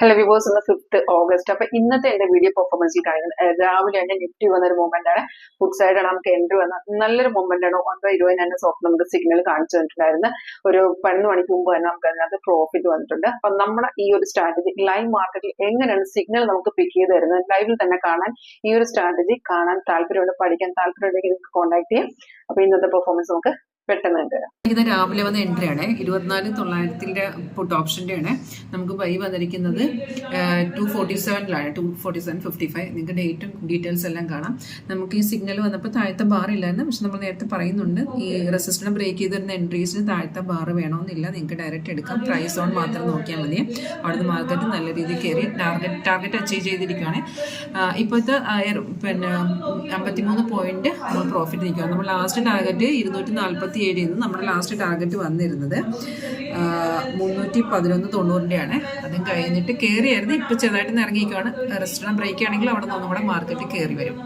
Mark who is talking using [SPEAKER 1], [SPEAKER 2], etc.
[SPEAKER 1] Hello വിവോസ് ഇന്ന് fifth August അപ്പൊ ഇന്നത്തെ എന്റെ വീഡിയോ പെർഫോമൻസിൽ കാണുന്നത് രാവിലെ തന്നെ നിഫ്റ്റി വന്ന ഒരു മൂവ്മെന്റ് ആണ്. ഫുഡ് സൈഡ് ആണ് നമുക്ക് എൻട്രി വന്ന നല്ലൊരു മൂവ്മെന്റ് ആണ്. ഒൻപത് ഇരുപതിന് തന്നെ സോഫ്റ്റ് നമുക്ക് സിഗ്നൽ കാണിച്ചു തന്നിട്ടുണ്ടായിരുന്നു. ഒരു പതിനൊന്ന് മണിക്ക് മുമ്പ് തന്നെ നമുക്ക് അതിനകത്ത് പ്രോഫിറ്റ് വന്നിട്ടുണ്ട്. അപ്പൊ നമ്മുടെ ഈ ഒരു സ്ട്രാറ്റജി ലൈവ് മാർക്കറ്റിൽ എങ്ങനെയാണ് സിഗ്നൽ നമുക്ക് പിക്ക് ചെയ്ത് തരുന്നത്? ലൈവിൽ തന്നെ കാണാൻ ഈ ഒരു സ്ട്രാറ്റജി കാണാൻ താല്പര്യമുണ്ട്. പഠിക്കാൻ താല്പര്യമുണ്ടെങ്കിൽ നിങ്ങൾക്ക് കോൺടാക്ട് ചെയ്യാം. അപ്പൊ ഇന്നത്തെ പെർഫോമൻസ് നമുക്ക് പെട്ടെന്ന് കണ്ടുവരാം
[SPEAKER 2] ഇത് രാവിലെ വന്ന എൻട്രി ആണ്. ഇരുപത്തിനാല് തൊള്ളായിരത്തിന്റെ പുട്ട് ഓപ്ഷന്റെ ആണ് നമുക്ക് വൈ വന്നിരിക്കുന്നത് two forty സെവനിലാണ് two forty seven fifty five നിങ്ങൾക്ക് ഡേറ്റും ഡീറ്റെയിൽസ് എല്ലാം കാണാം. നമുക്ക് ഈ സിഗ്നൽ വന്നപ്പോൾ താഴത്തെ ബാർ ഇല്ലായിരുന്നു. പക്ഷെ നമ്മൾ നേരത്തെ പറയുന്നുണ്ട് ഈ റെസിസ്റ്റന്റ് ബ്രേക്ക് ചെയ്ത് വരുന്ന എൻട്രീസിന് താഴത്തെ ബാർ വേണമെന്നില്ല നിങ്ങൾക്ക് ഡയറക്റ്റ് എടുക്കാം. പ്രൈസ് ഓൺ മാത്രം നോക്കിയാൽ മതി. അവിടുന്ന് മാർക്കറ്റ് നല്ല രീതിയിൽ കയറി ടാർഗറ്റ് ടാർഗറ്റ് അച്ചീവ് ചെയ്തിരിക്കുകയാണ്. ഇപ്പോഴത്തെ പിന്നെ അമ്പത്തിമൂന്ന് പോയിന്റ് നമ്മൾ പ്രോഫിറ്റ് നിൽക്കുകയാണ്. നമ്മൾ ലാസ്റ്റ് ടാർഗറ്റ് ഇരുന്നൂറ്റി നാൽപ്പത്തി ഏഴിൽ നിന്ന് നമ്മുടെ ലാസ്റ്റ് ടാർഗറ്റ് വന്നിരുന്നത്. മുന്നൂറ്റി പതിനൊന്ന് തൊണ്ണൂറിന്റെയാണ് അതും കഴിഞ്ഞിട്ട് കയറിയായിരുന്നു ഇപ്പോൾ ചെറുതായിട്ട് ഇറങ്ങിയിരിക്കുകയാണ് റെസ്റ്റോറന്റ് ബ്രേക്ക് ആണെങ്കിൽ അവിടെ നിന്ന് കൂടെ മാർക്കറ്റ് കയറി വരും.